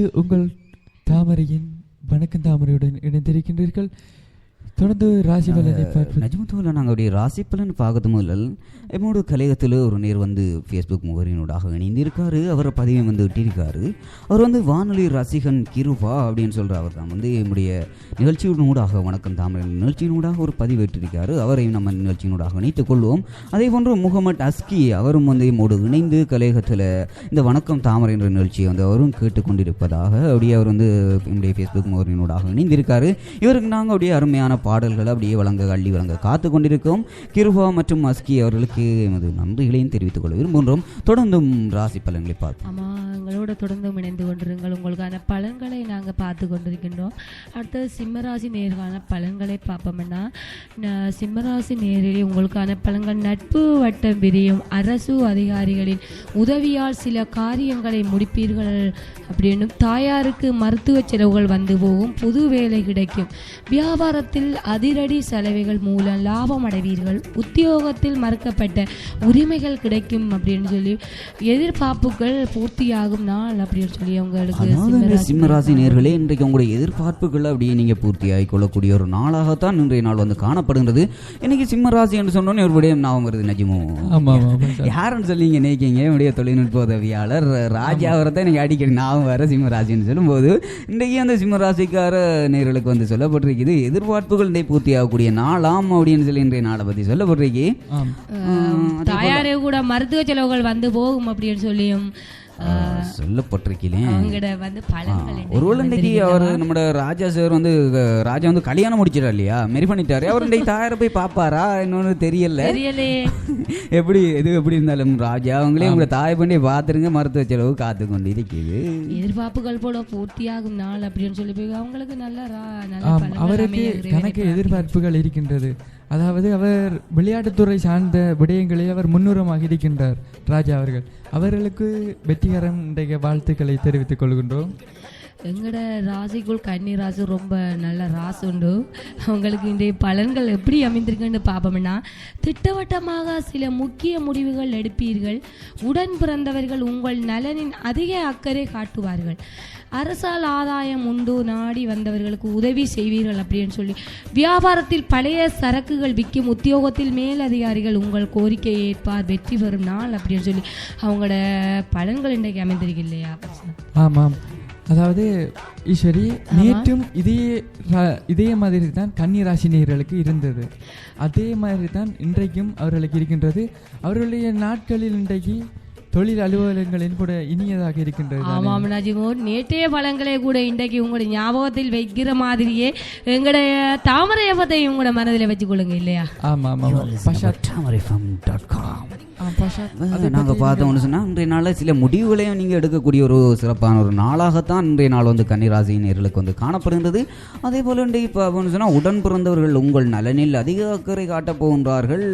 இது உங்கள் தாமரையின் வணக்கம் தாமரையுடன் இணைந்திருக்கின்றீர்கள். தொடர்ந்து ராசி பலனை பார்ப்பது நஜ்மத்துவில் நாங்கள் அப்படியே ராசி பலன் பார்க்கறது முதல். எம்மோட கலையகத்தில் ஒரு நேர் வந்து ஃபேஸ்புக் முகரினூடாக இணைந்திருக்காரு. அவரை பதிவை வந்து இட்டிருக்காரு அவர் வந்து வானொலி ரசிகன் கிருபா அப்படின்னு சொல்கிற அவர் தான் வந்து என்னுடைய நிகழ்ச்சியினூடாக வணக்கம் தாமரை நிகழ்ச்சியினூடாக ஒரு பதிவு அவரையும் நம்ம நிகழ்ச்சியினூடாக இணைத்துக் கொள்வோம். அதே போன்று முகமது அஸ்கி அவரும் வந்து எம்மோடு இணைந்து கலையகத்தில் இந்த வணக்கம் தாமரை என்ற நிகழ்ச்சியை வந்து அவரும் கேட்டுக்கொண்டிருப்பதாக அப்படியே அவர் வந்து என்னுடைய ஃபேஸ்புக் முகரினூடாக இணைந்திருக்காரு. இவருக்கு நாங்கள் அப்படியே அருமையான பாடல்களை அப்படியே வழங்க அள்ளி வழங்க காத்து கொண்டிருக்கோம். கிருபா மற்றும் அஸ்கி அவர்களுக்கு எமது நன்றிகளையும் தெரிவித்துக் கொள்ள விரும்புகின்றோம். தொடர்ந்தும் ராசி பலன்களை பார்ப்போம். எங்களோட தொடர்ந்தும் இணைந்து கொண்டிருங்கள். உங்களுக்கான பலன்களை நாங்கள் பார்த்து கொண்டிருக்கின்றோம். அடுத்தது சிம்மராசி நேருக்கான பலன்களை பார்ப்போம்னா சிம்மராசி நேரிலே உங்களுக்கான பலன்கள் நட்பு வட்டம் விரியும் அரசு அதிகாரிகளின் உதவியால் சில காரியங்களை முடிப்பீர்கள் அப்படின்னும் தாயாருக்கு மருத்துவ செலவுகள் வந்து போகும் புது வேலை கிடைக்கும். வியாபாரத்தில் அதிரடி செலவுகள் மூலம் லாபம் அடைவீர்கள். உத்தியோகத்தில் மறுக்கப்பட்ட உரிமைகள் கிடைக்கும் அப்படின்னு சொல்லி எதிர்பார்ப்புகள் பூர்த்தியாகும். நாள் அப்படின்னு சொல்லி அவங்களுக்கு சிம்மராசி நேர்களே. இன்றைக்கு உங்களுடைய எதிர்பார்ப்புகள் அப்படியே நீங்க பூர்த்தியாகி கொள்ளக்கூடிய ஒரு நாளாகத்தான் இன்றைய நாள் வந்து காணப்படுகிறது. இன்னைக்கு சிம்மராசி என்று சொன்னோன்னே ஒரு விடயம் ஞாபகம் வருது நஜிமோ. யாருன்னு சொல்லி நீங்க நினைக்கிங்க? என்னுடைய தொழில்நுட்ப உதவியாளர் ராஜா அவரை எனக்கு அடிக்கடி ஞாபகம் வர சிம்மராசின்னு சொல்லும்போது இன்றைக்கு அந்த சிம்மராசிக்கார நேர்களுக்கு வந்து சொல்லப்பட்டிருக்குது எதிர்பார்ப்புகள் இன்றைய பூர்த்தியாகக்கூடிய நாளாம் அப்படின்னு சொல்லி இன்றைய நாளை பத்தி சொல்லப்பட்டிருக்கு. தாயாரே கூட மருத்துவ செலவுகள் வந்து போகும் அப்படின்னு சொல்லியும் என்ன? ஒருவேளை இன்னைக்கு அவர் நம்ம ராஜா சார் வந்து ராஜா வந்து கல்யாணம் முடிச்சிடா இல்லையா? மெரி பண்ணிட்டாரு. அவர் இன்னைக்கு தாயார போய் பாப்பாரா? இன்னொன்னு தெரியல. எப்படி எது எப்படி இருந்தாலும் ராஜா அவங்களே உங்களை தாய் பண்ணி பாத்துருங்க மருத்துவ செலவு காத்து கொண்டு இருக்குது எதிர்பார்ப்புகள் போல பூர்த்தியாகும் நாள் அப்படின்னு சொல்லி அவங்களுக்கு நல்ல அவருக்கு கணக்கு எதிர்பார்ப்புகள் இருக்கின்றது. அதாவது அவர் விளையாட்டுத்துறை சார்ந்த விடயங்களில் அவர் முன்னுரமாக இருக்கின்றார் ராஜா அவர்கள். அவர்களுக்கு வெற்றிகரம் இன்றைய வாழ்த்துக்களை தெரிவித்துக் கொள்கின்றோம். எங்களோட ராசிக்குள் கன்னி ராசி ரொம்ப நல்ல ராசி உண்டு. அவங்களுக்கு இன்றைய பலன்கள் எப்படி அமைந்திருக்குன்னு பார்ப்போம்னா திட்டவட்டமாக சில முக்கிய முடிவுகள் எடுப்பீர்கள். உடன் பிறந்தவர்கள் உங்கள் நலனின் அதிக அக்கறை காட்டுவார்கள். அரசால் ஆதாயம் உண்டு நாடி வந்தவர்களுக்கு உதவி செய்வீர்கள் அப்படின்னு சொல்லி. வியாபாரத்தில் பழைய சரக்குகள் விற்கும் உத்தியோகத்தில் மேலதிகாரிகள் உங்கள் கோரிக்கையை ஏற்பார் வெற்றி பெறும் நாள் அப்படின்னு சொல்லி. அவங்களோட பலன்கள் இன்றைக்கு அமைந்திருக்கு இல்லையா? ஆமாம். அதாவது ஈஸ்வரி நேற்றும் இதே இதே மாதிரி தான் கன்னி ராசி நேயர்களுக்கு இருந்தது. அதே மாதிரி தான் இன்றைக்கும் அவர்களுக்கு இருக்கின்றது. அவர்களுடைய நாட்களில் இன்றைக்கு தொழில் அலுவலகங்களின் கூட இனியதாக இருக்கின்றது? ஆமாம் நஜிமோர் நேற்றைய பழங்களே கூட இன்றைக்கு உங்களுடைய ஞாபகத்தில் வைக்கிற மாதிரியே எங்களுடைய தாமரையை பற்றி உங்களோட மனதில் வச்சுக்கொள்ளுங்க இல்லையா? ஆமாம் ஆமாம் அதை நாங்கள் பார்த்தோம்னு சொன்னால் இன்றைய நாளில் சில முடிவுகளையும் நீங்கள் எடுக்கக்கூடிய ஒரு சிறப்பான ஒரு நாளாகத்தான் இன்றைய நாள் வந்து கன்னிராசி நேர்களுக்கு வந்து காணப்படுகின்றது. அதே போல் இன்றைய இப்போ சொன்னால் உடன் பிறந்தவர்கள் உங்கள் நலனில் அதிக அக்கறை காட்டப் போகின்றார்கள்.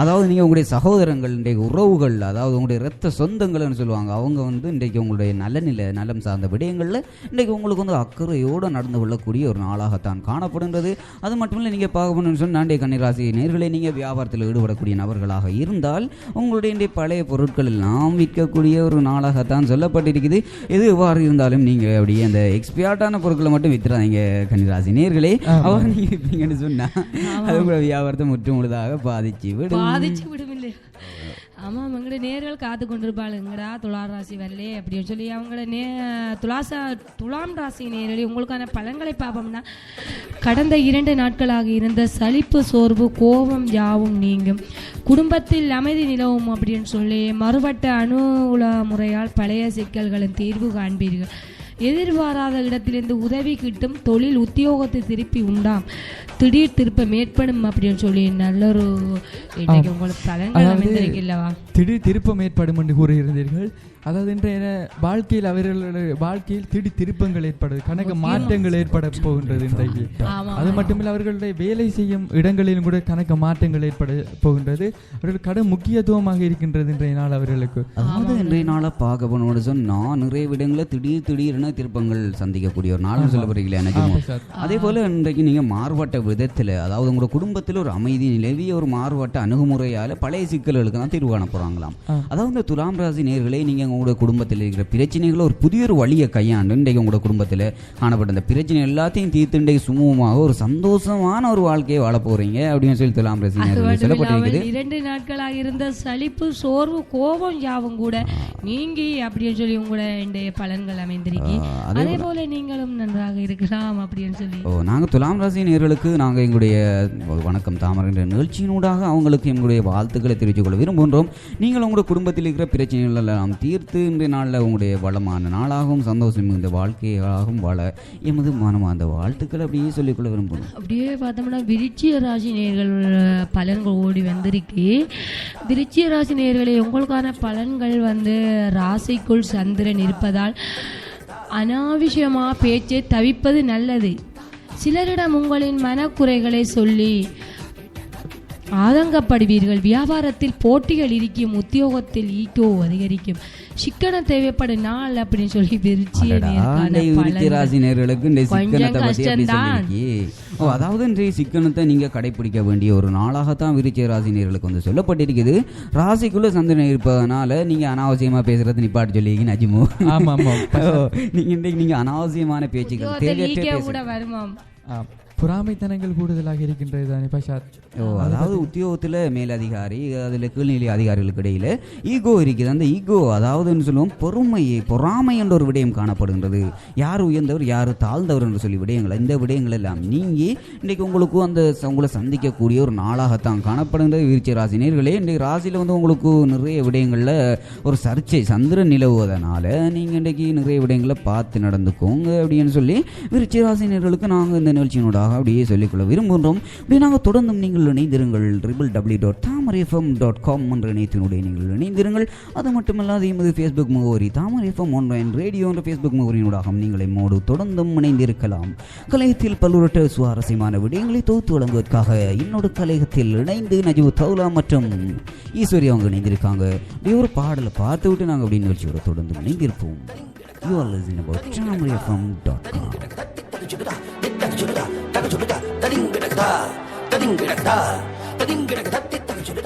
அதாவது நீங்கள் உங்களுடைய சகோதரங்கள் இன்றைய உறவுகள் அதாவது உங்களுடைய இரத்த சொந்தங்கள்னு சொல்லுவாங்க அவங்க வந்து இன்றைக்கு உங்களுடைய நலனில் நலம் சார்ந்த விடயங்களில் இன்றைக்கு உங்களுக்கு வந்து அக்கறையோடு நடந்து கொள்ளக்கூடிய ஒரு நாளாகத்தான் காணப்படுகின்றது. அது மட்டும் இல்லை நீங்கள் பார்க்க போகணும்னு சொன்னால் இன்றைய கன்னிராசி நேர்களை நீங்கள் வியாபாரத்தில் ஈடுபடக்கூடிய நபர்களாக இருந்தால் உங்களுடைய இன்றைய பழைய பொருட்கள் எல்லாம் விற்கக்கூடிய ஒரு நாளாகத்தான் சொல்லப்பட்டிருக்குது. எது எவ்வாறு இருந்தாலும் நீங்கள் அப்படியே அந்த எக்ஸ்பியார்ட்டான பொருட்களை மட்டும் வித்துறாதீங்க கன்னிராசி நேர்களே. அவர் நீங்கள் விற்பீங்கன்னு சொன்னால் அது உங்களோட வியாபாரத்தை முற்று முழுதாக பாதிச்சு விடும். பாதிச்சு விடும் ஆமாம் எங்களுடைய நேர்கள் காத்து கொண்டிருப்பாள். எங்கடா துளார் ராசி வரலே? அப்படின்னு சொல்லி அவங்கள நே துலாசா துலாம் ராசி நேரடி உங்களுக்கான பலன்களை பார்ப்போம்னா கடந்த இரண்டு நாட்களாக இருந்த சலிப்பு சோர்வு கோபம் யாவும் நீங்கும். குடும்பத்தில் அமைதி நிலவும் அப்படின்னு சொல்லி மறுபட்ட அனுகூல முறையால் பழைய சிக்கல்களின் தீர்வு காண்பீர்கள். எதிர்பாராத இடத்திலிருந்து உதவி கிட்டும் தொழில் உத்தியோகத்தை திருப்பி உண்டாம். திடீர் திருப்பம் ஏற்படும் அப்படின்னு சொல்லி நல்ல ஒரு உங்களுக்கு பலன்கள் திடீர் திருப்பம் ஏற்படும் என்று கூறியிருந்தீர்கள் அதாவது இன்றைய வாழ்க்கையில் அவர்களுடைய வாழ்க்கையில் திடீர் திருப்பங்கள் ஏற்படுது கணக்கு மாற்றங்கள் ஏற்பட போகின்றது இன்றைக்கு அது மட்டுமில்லை அவர்களுடைய வேலை செய்யும் இடங்களிலும் கூட கணக்கு மாற்றங்கள் ஏற்பட போகின்றது. அவர்கள் கடும் முக்கியத்துவமாக இருக்கின்றது இன்றைய நாள் அவர்களுக்கு. அதாவது இன்றைய நாளை பார்க்க போனோம்னு சொன்னால் நிறைய விடங்களில் திடீர் திடீர்னு மன திருப்பங்கள் சந்திக்கக்கூடிய ஒரு நாள்னு சொல்லப்படுறீங்களே எனக்கு. அதே போல இன்றைக்கு நீங்க மாறுபட்ட விதத்துல அதாவது உங்களோட குடும்பத்தில் ஒரு அமைதி நிலவிய ஒரு மாறுபட்ட அணுகுமுறையால பழைய சிக்கல்களுக்கு தான் தீர்வு காண போறாங்களாம். அதாவது இந்த துலாம் ராசி நேர்களே நீங்க உங்களோட குடும்பத்தில் இருக்கிற பிரச்சனைகளை ஒரு புதிய ஒரு வழியை கையாண்டு இன்றைக்கு உங்களோட குடும்பத்தில் காணப்பட்ட இந்த பிரச்சனை எல்லாத்தையும் தீர்த்து இன்றைக்கு சுமூகமாக ஒரு சந்தோஷமான ஒரு வாழ்க்கையை வாழ போறீங்க அப்படின்னு சொல்லி துலாம் ராசி நேர்களே மட்டுமில்லாமல் சொல்லப்பட்டிருக்குது. இரண்டு நாட்களாக இருந்த சலிப்பு சோர்வு கோபம் யாவும் கூட நீங்கி அப்படின்னு சொல்லி உங்களோட பலன்கள் அமைந்திருக்கி அதே போல நீங்களும் நன்றாக இருக்கலாம் அப்படின்னு சொல்லி. ஓ நாங்கள் துலாம் ராசி நேர்களுக்கு நாங்கள் எங்களுடைய வணக்கம் தாமரை என்ற நிகழ்ச்சியினூடாக அவங்களுக்கு எங்களுடைய வாழ்த்துக்களை தெரிவித்துக் கொள்ள விரும்புகின்றோம். நீங்கள் உங்களுடைய குடும்பத்தில் இருக்கிற பிரச்சனைகள் எல்லாம் தீர்த்து இன்றைய நாளில் உங்களுடைய வளமான நாளாகவும் சந்தோஷம் இந்த வாழ்க்கையாகவும் வாழ எமது மனமார்ந்த வாழ்த்துக்களை அப்படியே சொல்லிக்கொள்ள விரும்புகிறோம். அப்படியே பார்த்தோம்னா விருச்சிய ராசி நேர்கள் பலன்கள் ஓடி வந்திருக்கு. விருச்சிய ராசி நேர்களே உங்களுக்கான பலன்கள் வந்து ராசிக்குள் சந்திரன் இருப்பதால் அனாவசியமா பேச்சை தவிப்பது நல்லது. சிலரிடம் உங்களின் மனக்குறைகளை சொல்லி ஆதங்கப்படுவீர்கள். வியாபாரத்தில் போட்டிகள் இருக்கும் உத்தியோகத்தில் ஈகோ அதிகரிக்கும். சிக்கனம் தேவைப்படும் நாள் அப்படின்னு சொல்லி. ராசி நேர்களுக்கு அதாவது இன்றைய சிக்கனத்தை நீங்க கடைபிடிக்க வேண்டிய ஒரு நாளாகத்தான் விருச்சிக ராசி நேர்களுக்கு வந்து சொல்லப்பட்டிருக்குது. ராசிக்குள்ள சந்திரன் இருப்பதனால நீங்க அனாவசியமா பேசுறது நிப்பாட்டு சொல்லியிருக்கீங்க நஜிமோ. ஆமா ஆமா நீங்க இன்றைக்கு நீங்க அனாவசியமான பேச்சுக்கள் தேவையற்ற ஈகோ பேசு கூட வருமாம். பொறாமைத்தனங்கள் கூடுதலாக இருக்கின்றது தானே பஷாத்? ஓ அதாவது உத்தியோகத்தில் மேலதிகாரி அதில் கீழ்நிலை அதிகாரிகளுக்கு இடையில ஈகோ இருக்குது அந்த ஈகோ அதாவதுன்னு சொல்லுவோம் பொறுமை பொறாமை என்ற ஒரு விடயம் காணப்படுகின்றது. யார் உயர்ந்தவர் யார் தாழ்ந்தவர் என்று சொல்லி விடயங்கள் இந்த விடயங்கள் எல்லாம் நீங்கி இன்றைக்கு உங்களுக்கு அந்த உங்களை சந்திக்கக்கூடிய ஒரு நாளாகத்தான் காணப்படுகின்றது. விருச்சிக ராசி நேர்களே இன்றைக்கு ராசியில் வந்து உங்களுக்கு நிறைய விடயங்களில் ஒரு சர்ச்சை சந்திரன் நிலவுவதனால நீங்கள் இன்றைக்கு நிறைய விடயங்களை பார்த்து நடந்துக்கோங்க அப்படின்னு சொல்லி விருச்சிக ராசி நேர்களுக்கு நாங்கள் இந்த நிகழ்ச்சியினூடாக அப்படியே சொல்லிக்கொள்ள விரும்புகின்றோம். இப்படி நாங்கள் தொடர்ந்தும் நீங்கள் இணைந்திருங்கள். Triple W dot Thamarai FM dot com என்ற இணையத்தினுடைய நீங்கள் இணைந்திருங்கள். அது மட்டுமல்லாது எமது ஃபேஸ்புக் முகவரி தாமரை எஃப்எம் ஒன்றைன் ரேடியோ என்ற ஃபேஸ்புக் முகவரியினூடாகவும் நீங்கள் எம்மோடு தொடர்ந்தும் இணைந்திருக்கலாம். கலையத்தில் பல்லுரட்ட சுவாரஸ்யமான விடயங்களை தொகுத்து வழங்குவதற்காக என்னோட கலையகத்தில் இணைந்து நஜிவு தௌலா மற்றும் ஈஸ்வரி அவங்க இணைந்திருக்காங்க. இப்படி ஒரு பாடலை பார்த்து விட்டு நாங்கள் அப்படி நிகழ்ச்சியோட தொடர்ந்து இணைந்திருப்போம். You are listening about Thamarai FM dot com மறுவார்த்தை